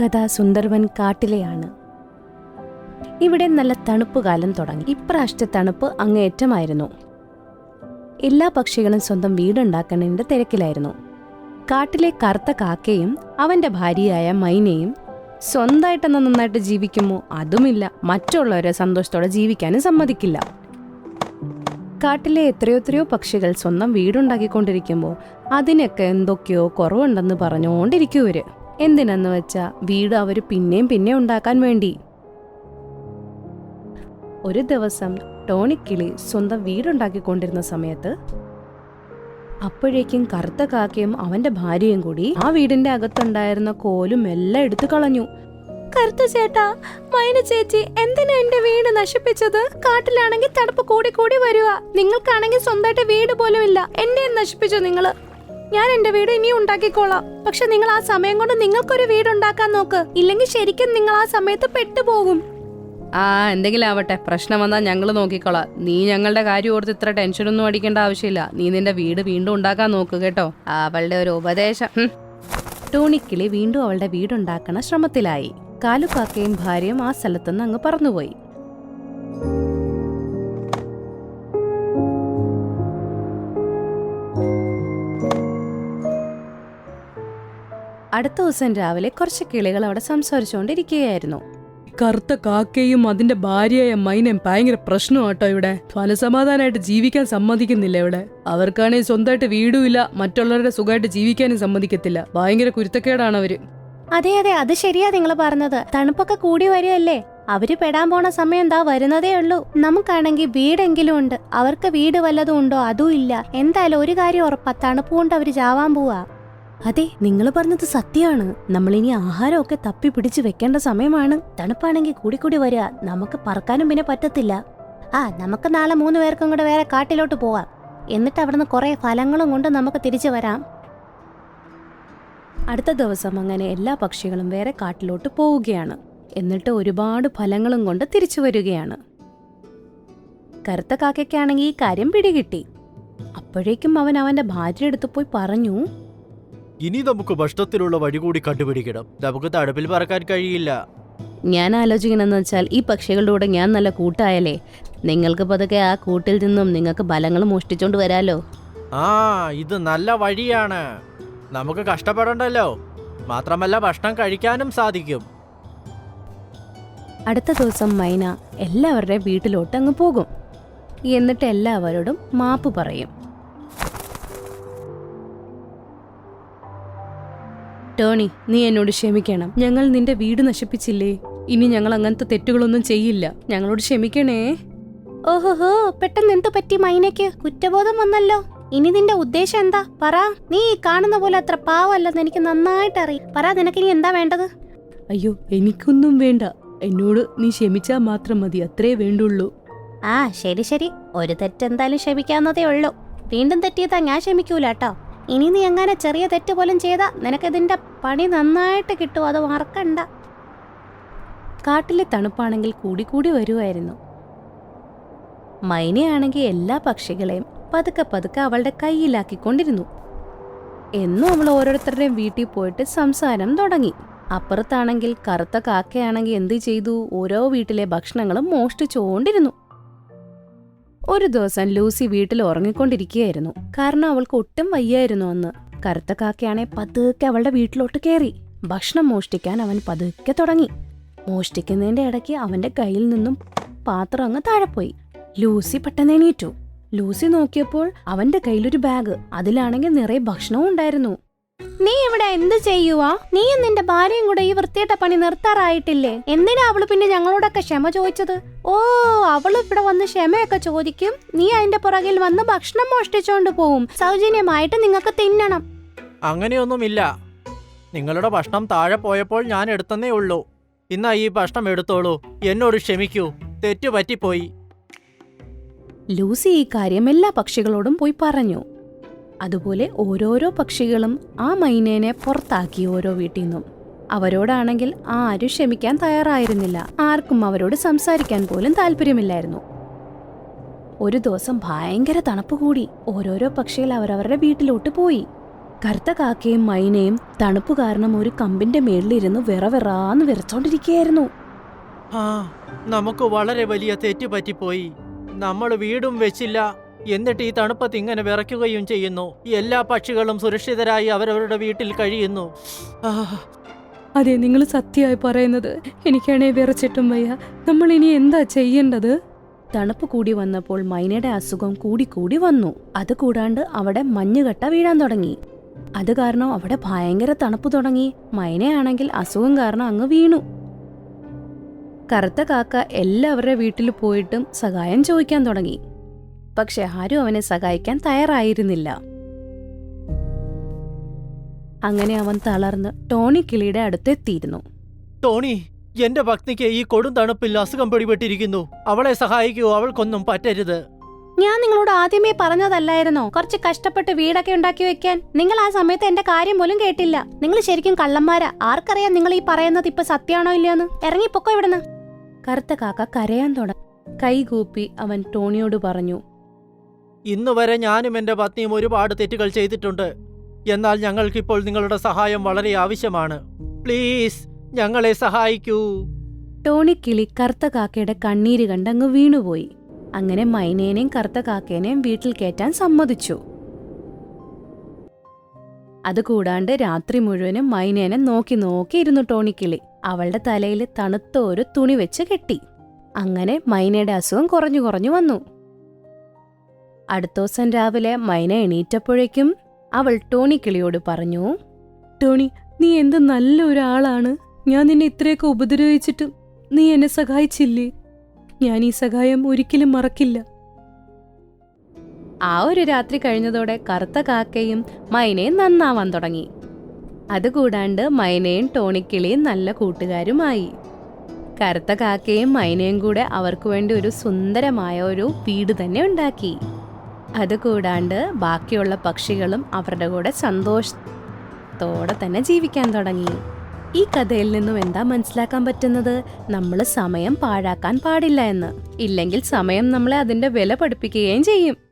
കഥ സുന്ദർവൻ കാട്ടിലെയാണ്. ഇവിടെ നല്ല തണുപ്പ് കാലം തുടങ്ങി. ഇപ്രാവശ്യത്തെ തണുപ്പ് അങ്ങേയറ്റമായിരുന്നു. എല്ലാ പക്ഷികളും സ്വന്തം വീടുണ്ടാക്കുന്നതിന്റെ തിരക്കിലായിരുന്നു. കാട്ടിലെ കറുത്ത കാക്കയും അവന്റെ ഭാര്യയായ മൈനയും സ്വന്തമായിട്ടെന്ന നന്നായിട്ട് ജീവിക്കുമോ അതുമില്ല. മറ്റുള്ളവരെ സന്തോഷത്തോടെ ജീവിക്കാനും സമ്മതിക്കില്ല. കാട്ടിലെ എത്രയോ എത്രയോ പക്ഷികൾ സ്വന്തം വീടുണ്ടാക്കിക്കൊണ്ടിരിക്കുമ്പോൾ അതിനൊക്കെ എന്തൊക്കെയോ കുറവുണ്ടെന്ന് പറഞ്ഞുകൊണ്ടിരിക്കുവര് എന്തിനെന്ന് വെച്ചാ വീട് അവർ പിന്നെയും പിന്നെ ഉണ്ടാക്കാൻ വേണ്ടി. ഒരു ദിവസം ടോണിക്കിളി സ്വന്തം വീടുണ്ടാക്കിക്കൊണ്ടിരുന്ന സമയത്ത് അപ്പോഴേക്കും കറുത്ത കാക്കയും അവന്റെ ഭാര്യയും കൂടി ആ വീടിന്റെ അകത്തുണ്ടായിരുന്ന കോലും എല്ലാം എടുത്തു കളഞ്ഞു. കറുത്ത ചേട്ടാ മൈന ചേച്ചി എന്തിനാ എന്റെ വീട് നശിപ്പിച്ചത്? കാട്ടിലാണെങ്കിൽ തണുപ്പ് കൂടി കൂടി വരുക നിങ്ങൾക്കാണെങ്കിൽ സ്വന്തമായിട്ട് വീട് പോലും ഇല്ല. എന്നെ നശിപ്പിച്ചു നിങ്ങൾ? ഞാൻ എന്റെ വീട് ഇനി ഉണ്ടാക്കിക്കോളാം. പക്ഷെ നിങ്ങൾ ആ സമയം കൊണ്ട് നിങ്ങൾക്കൊരു വീട് ഉണ്ടാക്കാൻ നോക്ക്. ഇല്ലെങ്കിൽ ശരിക്കും നിങ്ങൾ ആ സമയത്ത് പെട്ടുപോകും. ആ എന്തെങ്കിലും ആവട്ടെ. പ്രശ്നം വന്നാൽ ഞങ്ങൾ നോക്കിക്കോളാം. നീ ഞങ്ങളുടെ കാര്യം ഓർത്ത് ഇത്ര ടെൻഷനൊന്നും അടിക്കേണ്ട ആവശ്യമില്ല. നീ നിന്റെ വീട് വീണ്ടും ഉണ്ടാക്കാൻ നോക്ക് കേട്ടോ. അവളുടെ ഒരു ഉപദേശം. ഹും. ടോണിക്കിളി വീണ്ടും അവളുടെ വീടുണ്ടാക്കണ ശ്രമത്തിലായി. കാലുക്കാക്കയും ഭാര്യയും ആ സ്ഥലത്തുനിന്ന് അങ്ങ് പറന്നുപോയി. അടുത്ത ദിവസം രാവിലെ കുറച്ച് കിളികൾ അവിടെ സംസാരിച്ചുകൊണ്ടിരിക്കുകയായിരുന്നു. കറുത്ത കാക്കയും അതിന്റെ ഭാര്യയായ മൈനയും ഭയങ്കര പ്രശ്നമാട്ടോ ഇവിടെ. ഫലസമാധാനമായിട്ട് ജീവിക്കാൻ സമ്മതിക്കുന്നില്ല ഇവിടെ. അവർക്കാണെങ്കിൽ സ്വന്തമായിട്ട് വീടുമില്ല മറ്റുള്ളവരുടെ സുഖമായിട്ട് ജീവിക്കാനും സമ്മതിക്കത്തില്ല. ഭയങ്കര കുരുത്തക്കേടാണ് അവർ. അതെ അതെ അത് ശരിയാ നിങ്ങൾ പറഞ്ഞത്. തണുപ്പൊക്കെ കൂടി വരികയല്ലേ അവർ പെടാൻ പോണ സമയം എന്താ വരുന്നതേ ഉള്ളൂ. നമുക്കാണെങ്കിൽ വീടെങ്കിലും ഉണ്ട്. അവർക്ക് വീട് വല്ലതും ഉണ്ടോ? അതും ഇല്ല. എന്തായാലും ഒരു കാര്യം ഉറപ്പാ തണുപ്പ് കൊണ്ട് അവർ ചാവാൻ പോവാ. അതെ നിങ്ങൾ പറഞ്ഞത് സത്യമാണ്. നമ്മളിനി ആഹാരമൊക്കെ തപ്പി പിടിച്ചു വെക്കേണ്ട സമയമാണ്. തണുപ്പാണെങ്കിൽ കൂടി കൂടി വരിക. നമുക്ക് പറക്കാനും പിന്നെ പറ്റത്തില്ല. ആ നമുക്ക് നാളെ മൂന്ന് പേർക്കും കൂടെ വേറെ കാട്ടിലോട്ട് പോവാം. എന്നിട്ട് അവിടുന്ന് കുറെ ഫലങ്ങളും കൊണ്ട് നമുക്ക് തിരിച്ചു വരാം. അടുത്ത ദിവസം അങ്ങനെ എല്ലാ പക്ഷികളും വേറെ കാട്ടിലോട്ട് പോവുകയാണ്. എന്നിട്ട് ഒരുപാട് ഫലങ്ങളും കൊണ്ട് തിരിച്ചു വരികയാണ്. കറുത്ത കാക്കയ്ക്കാണെങ്കിൽ ഈ കാര്യം പിടികിട്ടി. അപ്പോഴേക്കും അവൻ അവന്റെ ഭാര്യ അടുത്ത് പോയി പറഞ്ഞു ഇനി നമുക്ക് ഭക്ഷണത്തിലുള്ള വഴി കൂടി കണ്ടുപിടിക്കണം. നമുക്ക് തണുപ്പിൽ പറക്കാൻ കഴിയില്ല. ഞാൻ ആലോചിക്കണമെന്ന് വെച്ചാൽ ഈ പക്ഷികളുടെ കൂടെ ഞാൻ നല്ല കൂട്ടായാലേ നിങ്ങൾക്ക് പതുക്കെ ആ കൂട്ടിൽ നിന്നും നിങ്ങൾക്ക് ബലങ്ങൾ മോഷ്ടിച്ചോണ്ട് വരാലോ? ആ ഇത് നല്ല വഴിയാണ്. നമുക്ക് കഷ്ടപ്പെടണ്ടല്ലോ. മാത്രമല്ല ഭക്ഷണം കഴിക്കാനും സാധിക്കും. അടുത്ത ദിവസം മൈന എല്ലാവരുടെയും വീട്ടിലോട്ട് അങ്ങ് പോകും. എന്നിട്ട് എല്ലാവരോടും മാപ്പ് പറയും. ടോണി നീ എന്നോട് ക്ഷമിക്കണം. ഞങ്ങൾ നിന്റെ വീട് നശിപ്പിച്ചില്ലേ? ഇനി ഞങ്ങൾ അങ്ങനത്തെ തെറ്റുകളൊന്നും ചെയ്യില്ല. ഞങ്ങളോട് ക്ഷമിക്കണേ. ഓഹോഹോ പെട്ടെന്ന് എന്തു പറ്റി മൈനയ്ക്ക്? കുറ്റബോധം വന്നല്ലോ. ഇനി നിന്റെ ഉദ്ദേശം എന്താ? പറ. നീ കാണുന്ന പോലെ അത്ര പാവല്ലെന്ന് എനിക്ക് നന്നായിട്ട് അറിയാം. പറ നിനക്ക് ഇനി എന്താ വേണ്ടത്? അയ്യോ എനിക്കൊന്നും വേണ്ട. എന്നോട് നീ ക്ഷമിച്ചാൽ മാത്രം മതി. അത്രേ വേണ്ടുള്ളൂ. ആ ശരി ശരി. ഒരു തെറ്റെന്തായാലും ക്ഷമിക്കാവുന്നതേ ഉള്ളൂ. വീണ്ടും തെറ്റിയതാ ഞാൻ ക്ഷമിക്കൂല കേട്ടോ. ഇനി നീ എങ്ങനെ ചെറിയ തെറ്റ് പോലും ചെയ്താ നിനക്കിതിന്റെ പണി നന്നായിട്ട് കിട്ടും അത് മറക്കണ്ട. കാട്ടിലെ തണുപ്പാണെങ്കിൽ കൂടി കൂടി വരുമായിരുന്നു മൈനയാണെങ്കിൽ എല്ലാ പക്ഷികളെയും പതുക്കെ പതുക്കെ അവളുടെ കയ്യിലാക്കിക്കൊണ്ടിരുന്നു. എന്നും അവൾ ഓരോരുത്തരുടെയും വീട്ടിൽ പോയിട്ട് സംസാരം തുടങ്ങി. അപ്പുറത്താണെങ്കിൽ കറുത്ത കാക്കയാണെങ്കിൽ എന്ത് ചെയ്തു? ഓരോ വീട്ടിലെ ഭക്ഷണങ്ങളും മോഷ്ടിച്ചുകൊണ്ടിരുന്നു. ഒരു ദിവസം ലൂസി വീട്ടിൽ ഉറങ്ങിക്കൊണ്ടിരിക്കുകയായിരുന്നു. കാരണം അവൾക്ക് ഒട്ടും വയ്യായിരുന്നു അന്ന്. കറുത്ത കാക്കയാണെ പതുക്കെ അവളുടെ വീട്ടിലോട്ട് കയറി. ഭക്ഷണം മോഷ്ടിക്കാൻ അവൻ പതുക്കെ തുടങ്ങി. മോഷ്ടിക്കുന്നതിന്റെ ഇടയ്ക്ക് അവന്റെ കയ്യിൽ നിന്നും പാത്രം അങ്ങ് താഴെ പോയി. ലൂസി പെട്ടെന്ന് എണീറ്റു. ലൂസി നോക്കിയപ്പോൾ അവന്റെ കയ്യിലൊരു ബാഗ്. അതിലാണെങ്കിൽ നിറയെ ഭക്ഷണവും ഉണ്ടായിരുന്നു. നീ ഇവിടെ എന്ത് ചെയ്യുവാ? നീയും നിന്റെ ഭാര്യയും കൂടെ ഈ വൃത്തിയിട്ട പണി നിർത്താറായിട്ടില്ലേ? എന്തിനാ അവൾ പിന്നെ ഞങ്ങളോടൊക്കെ ക്ഷമ ചോദിച്ചത്? ഓ അവൾ ഇവിടെ വന്ന് ക്ഷമയൊക്കെ ചോദിക്കും. നീ അതിന്റെ പുറകിൽ വന്ന് ഭക്ഷണം മോഷ്ടിച്ചോണ്ട് പോവും. സൗജന്യമായിട്ട് നിങ്ങൾക്ക് തിന്നണം. അങ്ങനെയൊന്നുമില്ല. നിങ്ങളുടെ ഭക്ഷണം താഴെ പോയപ്പോൾ ഞാൻ എടുത്തന്നേ ഉള്ളൂ. ഇന്നാ ഈ ഭക്ഷണം എടുത്തോളൂ. എന്നോട് ക്ഷമിക്കൂ. തെറ്റു പറ്റിപ്പോയി ലൂസി ഈ കാര്യം എല്ലാ പക്ഷികളോടും പോയി പറഞ്ഞു. അതുപോലെ ഓരോരോ പക്ഷികളും ആ മൈനേനെ പുറത്താക്കി ഓരോ വീട്ടിൽ നിന്നും. അവരോടാണെങ്കിൽ ആരും ക്ഷമിക്കാൻ തയ്യാറായിരുന്നില്ല. ആർക്കും അവരോട് സംസാരിക്കാൻ പോലും താല്പര്യമില്ലായിരുന്നു. ഒരു ദിവസം ഭയങ്കര തണുപ്പ് കൂടി. ഓരോരോ പക്ഷികൾ അവരവരുടെ വീട്ടിലോട്ട് പോയി. കറുത്ത കാക്കയും മൈനയും തണുപ്പ് കാരണം ഒരു കമ്പിന്റെ മേളിലിരുന്ന് വിറവിറാന്ന് വിറച്ചോണ്ടിരിക്കുകയായിരുന്നു. ആ നമുക്ക് വളരെ വലിയ തെറ്റ് പറ്റിപ്പോയി. നമ്മൾ വീടും വെച്ചില്ല. എന്നിട്ട് ഈ തണുപ്പത്ത് ഇങ്ങനെ വിറയ്ക്കുകയും ചെയ്യുന്നു. എല്ലാ പക്ഷികളും സുരക്ഷിതരായി അവരവരുടെ വീട്ടിൽ കഴിയുന്നു. അതെ നിങ്ങൾ സത്യമായി പറയുന്നത് എനിക്കാണേ വിറച്ചിട്ടും വയ്യ. നമ്മൾ ഇനി എന്താ ചെയ്യേണ്ടത്? തണുപ്പ് കൂടി വന്നപ്പോൾ മൈനയുടെ അസുഖം കൂടി കൂടി വന്നു. അത് കൂടാണ്ട് അവിടെ മഞ്ഞുകട്ട വീഴാൻ തുടങ്ങി. അത് കാരണം അവിടെ ഭയങ്കര തണുപ്പ് തുടങ്ങി. മൈനയാണെങ്കിൽ അസുഖം കാരണം അങ്ങ് വീണു. കറുത്ത കാക്ക എല്ലാവരുടെ വീട്ടിൽ പോയിട്ടും സഹായം ചോദിക്കാൻ തുടങ്ങി. പക്ഷെ ആരും അവനെ സഹായിക്കാൻ തയ്യാറായിരുന്നില്ല. അങ്ങനെ അവൻ തളർന്ന് ടോണി കിളിയുടെ അടുത്തെത്തിയിരുന്നു. ടോണി എന്റെ ഭക്തിക്ക് ഈ കൊടും തണുപ്പിൽ അസുഖം പിടിപെട്ടിരിക്കുന്നു. അവളെ സഹായിക്കൂ അവൾക്കൊന്നും പറ്റരുത്. ഞാൻ നിങ്ങളോട് ആദ്യമേ പറഞ്ഞതല്ലായിരുന്നോ? കുറച്ച് കഷ്ടപ്പെട്ട് വീടൊക്കെ ഉണ്ടാക്കി വെക്കാൻ. നിങ്ങൾ ആ സമയത്ത് എന്റെ കാര്യം പോലും കേട്ടില്ല. നിങ്ങൾ ശരിക്കും കള്ളന്മാരാ. ആർക്കറിയാം നിങ്ങൾ ഈ പറയുന്നത് ഇപ്പൊ സത്യാണോ ഇല്ലയോന്ന്. ഇറങ്ങിപ്പൊക്കോ ഇവിടുന്ന്. കറുത്ത കാക്ക കരയാൻ തുടങ്ങി. കൈകൂപ്പി അവൻ ടോണിയോട് പറഞ്ഞു ഇന്ന് വരെ ഞാനും എന്റെ പത്നിയും ഒരുപാട് തെറ്റുകൾ ചെയ്തിട്ടുണ്ട്. എന്നാൽ ഞങ്ങൾക്കിപ്പോൾ നിങ്ങളുടെ സഹായം വളരെ ആവശ്യമാണ്. പ്ലീസ് ഞങ്ങളെ സഹായിക്കൂ. ടോണി കിളി കറുത്ത കാക്കയുടെ കണ്ണീര് കണ്ടങ്ങ് വീണുപോയി. അങ്ങനെ മൈനേനെയും കറുത്ത കാക്കേനെയും വീട്ടിൽ കയറ്റാൻ സമ്മതിച്ചു. അതുകൂടാണ്ട് രാത്രി മുഴുവനും മൈനേനെ നോക്കി നോക്കി ഇരുന്നു ടോണിക്കിളി അവളുടെ തലയിൽ തണുത്ത ഒരു തുണി വെച്ച് കെട്ടി. അങ്ങനെ മൈനയുടെ അസുഖം കുറഞ്ഞു കുറഞ്ഞു വന്നു. അടുത്ത ദിവസം രാവിലെ മൈന എണീറ്റപ്പോഴേക്കും അവൾ ടോണി കിളിയോട് പറഞ്ഞു ടോണി നീ എന്ത് നല്ല ഒരാളാണ്. ഞാൻ നിന്നെ ഇത്രയൊക്കെ ഉപദ്രവിച്ചിട്ടും നീ എന്നെ സഹായിച്ചില്ലേ? ഞാൻ ഈ സഹായം ഒരിക്കലും മറക്കില്ല. ആ ഒരു രാത്രി കഴിഞ്ഞതോടെ കറുത്ത കാക്കയും മൈനയും നന്നാവാൻ തുടങ്ങി. അതുകൂടാണ്ട് മൈനയും ടോണിക്കിളിയും നല്ല കൂട്ടുകാരുമായി. കറുത്ത കാക്കയും മൈനയും കൂടെ അവർക്ക് വേണ്ടി ഒരു സുന്ദരമായ ഒരു വീട് തന്നെ ഉണ്ടാക്കി. അതുകൂടാണ്ട് ബാക്കിയുള്ള പക്ഷികളും അവരുടെ കൂടെ സന്തോഷത്തോടെ തന്നെ ജീവിക്കാൻ തുടങ്ങി. ഈ കഥയിൽ നിന്നും എന്താ മനസ്സിലാക്കാൻ പറ്റുന്നത്? നമ്മൾ സമയം പാഴാക്കാൻ പാടില്ല എന്ന്. ഇല്ലെങ്കിൽ സമയം നമ്മളെ അതിന്റെ വില പഠിപ്പിക്കുകയും ചെയ്യും.